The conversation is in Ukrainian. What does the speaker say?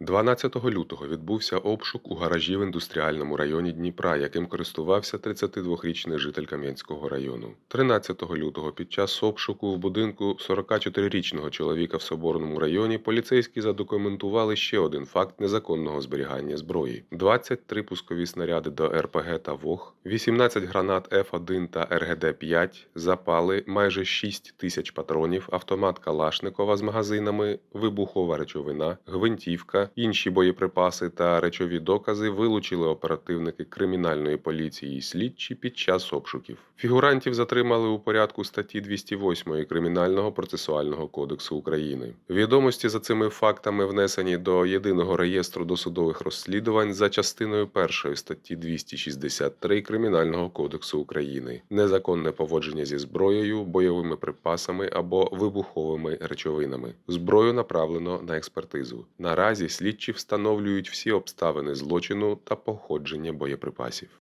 12 лютого відбувся обшук у гаражі в індустріальному районі Дніпра, яким користувався 32-річний житель Кам'янського району. 13 лютого під час обшуку в будинку 44-річного чоловіка в Соборному районі поліцейські задокументували ще один факт незаконного зберігання зброї: 23 пускові снаряди до РПГ та ВОГ, 18 гранат F1 та РГД-5, запали майже 6 тисяч патронів, автомат Калашникова з магазинами, вибухова речовина, гвинтівка, інші боєприпаси та речові докази вилучили оперативники кримінальної поліції і слідчі під час обшуків. Фігурантів затримали у порядку статті 208 Кримінального процесуального кодексу України. Відомості за цими фактами внесені до єдиного реєстру досудових розслідувань за частиною 1 статті 263 Кримінального кодексу України незаконне поводження зі зброєю, бойовими припасами або вибуховими речовинами. Зброю направлено на експертизу. Наразі слідчі встановлюють всі обставини злочину та походження боєприпасів.